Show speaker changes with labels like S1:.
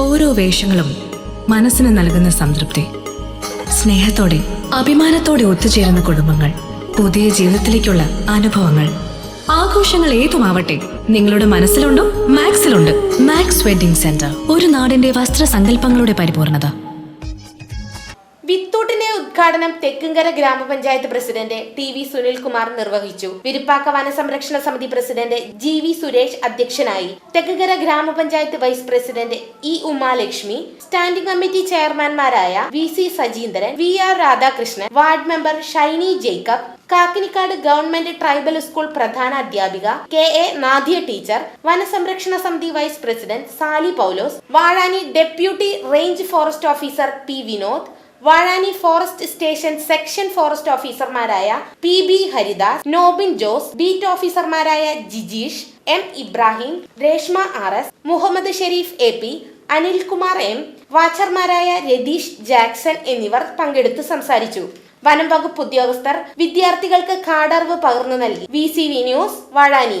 S1: ഓരോ വേഷങ്ങളും മനസ്സിന് നൽകുന്ന സംതൃപ്തി. സ്നേഹത്തോടെ അഭിമാനത്തോടെ ഒത്തുചേരുന്ന കുടുംബങ്ങൾ പുതിയ ജീവിതത്തിലേക്കുള്ള അനുഭവങ്ങൾ. ആഘോഷങ്ങൾ ഏതുമാവട്ടെ നിങ്ങളുടെ മനസ്സിലുണ്ടോ? മാക്സിലുണ്ട്. Max wedding centre. ഒരു നാടിന്റെ വസ്ത്രസങ്കല്പങ്ങളുടെ പരിപൂർണത.
S2: വിത്തൂട്ടിന്റെ ഉദ്ഘാടനം തെക്കുംകര ഗ്രാമപഞ്ചായത്ത് പ്രസിഡന്റ് ടി വി സുനിൽകുമാർ നിർവഹിച്ചു. വിരുപ്പാക്ക വനസംരക്ഷണ സമിതി പ്രസിഡന്റ് ജി വി സുരേഷ് അധ്യക്ഷനായി. തെക്കുകര ഗ്രാമപഞ്ചായത്ത് vice president E Umalakshmi standing committee ചെയർമാൻമാരായ V C Sajeendran V R Radhakrishnan ward member Shiny Jacob Kakkinikkad government tribal school പ്രധാന അധ്യാപിക കെ എ നാദിയ ടീച്ചർ വനസംരക്ഷണ സമിതി vice president Sali Paulose Vazhani deputy range forest officer P Vinod Vazhani forest station section forest ഓഫീസർമാരായ P B Haridas Nobin Jose beat ഓഫീസർമാരായ Jijeesh M Ibrahim Reshma R S Muhammad Sherif A P Anilkumar M വാച്ചർമാരായ Ratheesh Jackson എന്നിവർ പങ്കെടുത്ത് സംസാരിച്ചു. വനം വകുപ്പ് ഉദ്യോഗസ്ഥർ വിദ്യാർത്ഥികൾക്ക് കാടറിവ് പകർന്നു നൽകി. V C V news Vazhani.